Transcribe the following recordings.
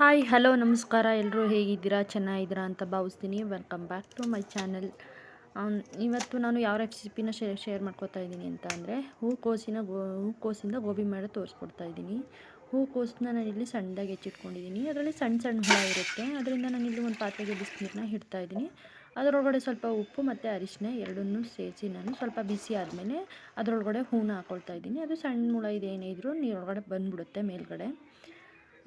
Hi, hello, ನಮಸ್ಕಾರ. ಎಲ್ಲರೂ ಹೇಗಿದ್ದೀರಾ? ಚೆನ್ನಾಗಿದ್ದೀರಾ ಅಂತ ಭಾವಿಸ್ತೀನಿ. Welcome back to my channel. ಇವತ್ತು ನಾನು ಯಾವ ರೆಸಿಪಿನ ಶೇರ್ ಶೇರ್ ಮಾಡ್ಕೊತಾ ಇದ್ದೀನಿ ಅಂತ ಅಂದರೆ, ಹೂಕೋಸಿನ ಗೋ, ಹೂಕೋಸಿಂದ ಗೋಬಿ ಮಾಡಿ ತೋರಿಸ್ಕೊಡ್ತಾ ಇದ್ದೀನಿ. ಹೂಕೋಸನ್ನ ನಾನು ಇಲ್ಲಿ ಸಣ್ಣದಾಗಿ ಹೆಚ್ಚಿಟ್ಕೊಂಡಿದ್ದೀನಿ. ಅದರಲ್ಲಿ ಸಣ್ಣ ಸಣ್ಣ ಹುಳ ಇರುತ್ತೆ. ಅದರಿಂದ ನಾನು ಇಲ್ಲಿ ಒಂದು ಪಾತ್ರೆಗೆ ಬಿಸಿನೀರನ್ನ ಹಿಡ್ತಾ ಇದ್ದೀನಿ. ಅದರೊಳಗಡೆ ಸ್ವಲ್ಪ ಉಪ್ಪು ಮತ್ತು ಅರಿಶಿನ ಎರಡನ್ನೂ ಸೇರಿಸಿ ನಾನು ಸ್ವಲ್ಪ ಬಿಸಿ ಆದಮೇಲೆ ಅದರೊಳಗಡೆ ಹೂನ ಹಾಕ್ಕೊಳ್ತಾ ಇದ್ದೀನಿ. ಅದು ಸಣ್ಣ ಮುಳ ಇದೇನೇ ಇದ್ದರೂ ನೀರೊಳಗಡೆ ಬಂದುಬಿಡುತ್ತೆ ಮೇಲ್ಗಡೆ.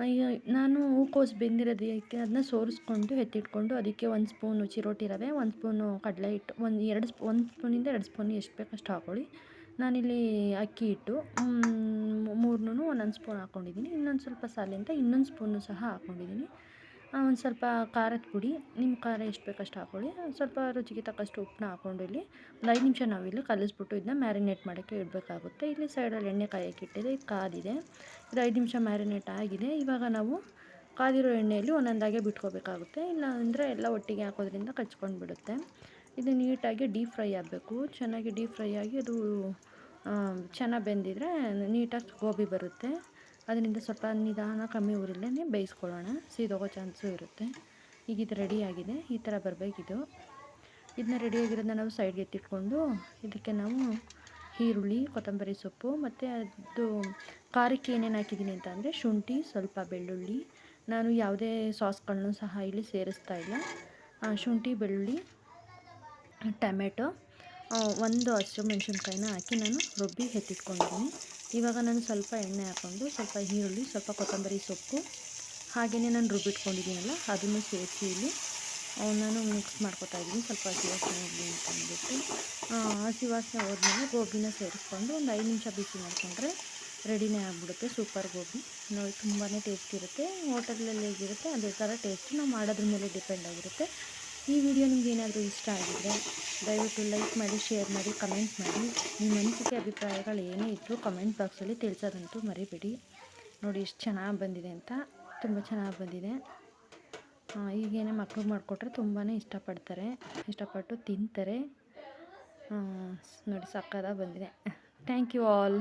ಈಗ ನಾನು ಹೂಕೋಸು ಬೆಂದಿರೋದು ಯಾಕೆ ಅದನ್ನ ಸೋರಿಸ್ಕೊಂಡು, ಎತ್ತಿಟ್ಕೊಂಡು, ಅದಕ್ಕೆ ಒಂದು ಸ್ಪೂನು ಚಿರೋಟಿ ರವೆ, ಒಂದು ಸ್ಪೂನು ಕಡಲೆ ಹಿಟ್ಟು, ಒಂದು ಎರಡು ಸ್ಪೂ, ಒಂದು ಸ್ಪೂನಿಂದ ಎರಡು ಸ್ಪೂನ್ ಎಷ್ಟು ಬೇಕು ಅಷ್ಟು ಹಾಕ್ಕೊಳ್ಳಿ ನಾನಿಲ್ಲಿ ಅಕ್ಕಿ ಹಿಟ್ಟು ಮೂರನ್ನೂ ಒಂದೊಂದು ಸ್ಪೂನ್ ಹಾಕ್ಕೊಂಡಿದ್ದೀನಿ ಇನ್ನೊಂದು ಸ್ವಲ್ಪ ಸಾಲಿಂದ ಇನ್ನೊಂದು ಸ್ಪೂನು ಸಹ ಹಾಕ್ಕೊಂಡಿದ್ದೀನಿ ಒಂದು ಸ್ವಲ್ಪ ಖಾರದ ಪುಡಿ ನಿಮ್ಮ ಖಾರ ಎಷ್ಟು ಬೇಕು ಅಷ್ಟು ಹಾಕ್ಕೊಳ್ಳಿ ಸ್ವಲ್ಪ ರುಚಿಗೆ ತಕ್ಕಷ್ಟು ಉಪ್ಪನ್ನ ಹಾಕ್ಕೊಂಡು ಇಲ್ಲಿ ಒಂದು ಐದು ನಿಮಿಷ ನಾವಿಲ್ಲಿ ಕಲಿಸ್ಬಿಟ್ಟು ಇದನ್ನ ಮ್ಯಾರಿನೇಟ್ ಮಾಡೋಕ್ಕೆ ಇಡಬೇಕಾಗುತ್ತೆ. ಇಲ್ಲಿ ಸೈಡಲ್ಲಿ ಎಣ್ಣೆ ಕಾಯಕ್ಕೆ ಇಟ್ಟಿದೆ, ಇದು ಕಾದಿದೆ. ಇದು ಐದು ನಿಮಿಷ ಮ್ಯಾರಿನೇಟ್ ಆಗಿದೆ. ಇವಾಗ ನಾವು ಕಾದಿರೋ ಎಣ್ಣೆಯಲ್ಲಿ ಒಂದೊಂದಾಗೆ ಬಿಟ್ಕೋಬೇಕಾಗುತ್ತೆ. ಇಲ್ಲ ಅಂದರೆ ಎಲ್ಲ ಒಟ್ಟಿಗೆ ಹಾಕೋದ್ರಿಂದ ಕಚ್ಕೊಂಡು ಬಿಡುತ್ತೆ ಇದು ನೀಟಾಗಿ ಡೀಪ್ ಫ್ರೈ ಆಗಬೇಕು. ಚೆನ್ನಾಗಿ ಡೀಪ್ ಫ್ರೈ ಆಗಿ ಅದು ಚೆನ್ನಾಗಿ ಬೆಂದಿದ್ರೆ ನೀಟಾಗಿ ಗೋಬಿ ಬರುತ್ತೆ. ಅದರಿಂದ ಸ್ವಲ್ಪ ನಿಧಾನ ಕಮ್ಮಿ ಊರಲ್ಲೇ ಬೇಯಿಸ್ಕೊಳ್ಳೋಣ. ಸೀದೋಗೋ ಚಾನ್ಸು ಇರುತ್ತೆ. ಈಗ ಇದು ರೆಡಿಯಾಗಿದೆ ಈ ಥರ ಬರಬೇಕಿದು. ಇದನ್ನ ರೆಡಿಯಾಗಿರೋದನ್ನ ನಾವು ಸೈಡ್ಗೆ ಎತ್ತಿಟ್ಕೊಂಡು ಇದಕ್ಕೆ ನಾವು ಈರುಳ್ಳಿ, ಕೊತ್ತಂಬರಿ ಸೊಪ್ಪು ಮತ್ತು ಅದು ಖಾರಕ್ಕೆ ಏನೇನು ಹಾಕಿದ್ದೀನಿ ಅಂತ ಅಂದರೆ ಶುಂಠಿ, ಸ್ವಲ್ಪ ಬೆಳ್ಳುಳ್ಳಿ. ನಾನು ಯಾವುದೇ ಸಾಸ್ಗಳನ್ನು ಸಹ ಇಲ್ಲಿ ಸೇರಿಸ್ತಾ ಇಲ್ಲ. ಶುಂಠಿ, ಬೆಳ್ಳುಳ್ಳಿ, ಟೊಮೆಟೊ ಒಂದು ಹಸಿರು ಮೆಣಸಿನ್ಕಾಯಿನ ಹಾಕಿ ನಾನು ರುಬ್ಬಿ ಎತ್ತಿಟ್ಕೊಂಡಿದ್ದೀನಿ. ಇವಾಗ ನಾನು ಸ್ವಲ್ಪ ಎಣ್ಣೆ ಹಾಕ್ಕೊಂಡು, ಸ್ವಲ್ಪ ಈರುಳ್ಳಿ, ಸ್ವಲ್ಪ ಕೊತ್ತಂಬರಿ ಸೊಪ್ಪು ಹಾಗೆಯೇ ನಾನು ರುಬ್ಬಿಟ್ಕೊಂಡಿದ್ದೀನಲ್ಲ ಅದನ್ನು ಸೇರಿಸಿ ಇಲ್ಲಿ. ನಾನು ಮಿಕ್ಸ್ ಮಾಡ್ಕೊತಾ ಇದ್ದೀನಿ. ಸ್ವಲ್ಪ ಹಸಿ ವಾಸನೆ ಇರಲಿ ಅಂತ ಅಂದ್ಬಿಟ್ಟು. ಹಸಿ ವಾಸನೆ ಹೋದ್ಮೇಲೆ ಗೋಬಿನ ಸೇರಿಸ್ಕೊಂಡು ಒಂದು ಐದು ನಿಮಿಷ ಬಿಸಿ ಮಾಡಿಕೊಂಡ್ರೆ ರೆಡಿನೇ ಆಗಿಬಿಡುತ್ತೆ. ಸೂಪರ್ ಗೋಬಿ. ನೋಡಿ ತುಂಬಾ ಟೇಸ್ಟ್ ಇರುತ್ತೆ. ಹೋಟೆಲಲ್ಲಿ ಹೇಗಿರುತ್ತೆ, ಅದೇ ಥರ ಟೇಸ್ಟ್ ನಾವು ಮಾಡೋದ್ರ ಮೇಲೆ ಡಿಪೆಂಡ್ ಆಗಿರುತ್ತೆ. ಈ ವಿಡಿಯೋ ನಿಮ್ಗೆ ಏನಾದರೂ ಇಷ್ಟ ಆಗಿದ್ರೆ ದಯವಿಟ್ಟು ಲೈಕ್ ಮಾಡಿ, ಶೇರ್ ಮಾಡಿ, ಕಮೆಂಟ್ ಮಾಡಿ. ನಿಮ್ಮ ಅನಿಸಿಕೆ, ಅಭಿಪ್ರಾಯಗಳು ಏನೇ ಇದ್ದರೂ ಕಮೆಂಟ್ ಬಾಕ್ಸಲ್ಲಿ ತಿಳಿಸೋದಂತೂ ಮರಿಬೇಡಿ. ನೋಡಿ ಎಷ್ಟು ಚೆನ್ನಾಗಿ ಬಂದಿದೆ ಅಂತ. ತುಂಬ ಚೆನ್ನಾಗಿ ಬಂದಿದೆ. ಈಗೇನೇ ಮಕ್ಕಳು ಮಾಡಿಕೊಟ್ರೆ ತುಂಬಾ ಇಷ್ಟಪಡ್ತಾರೆ. ಇಷ್ಟಪಟ್ಟು ತಿಂತಾರೆ. ನೋಡಿ ಸಕ್ಕದಾಗ ಬಂದಿದೆ. Thank you all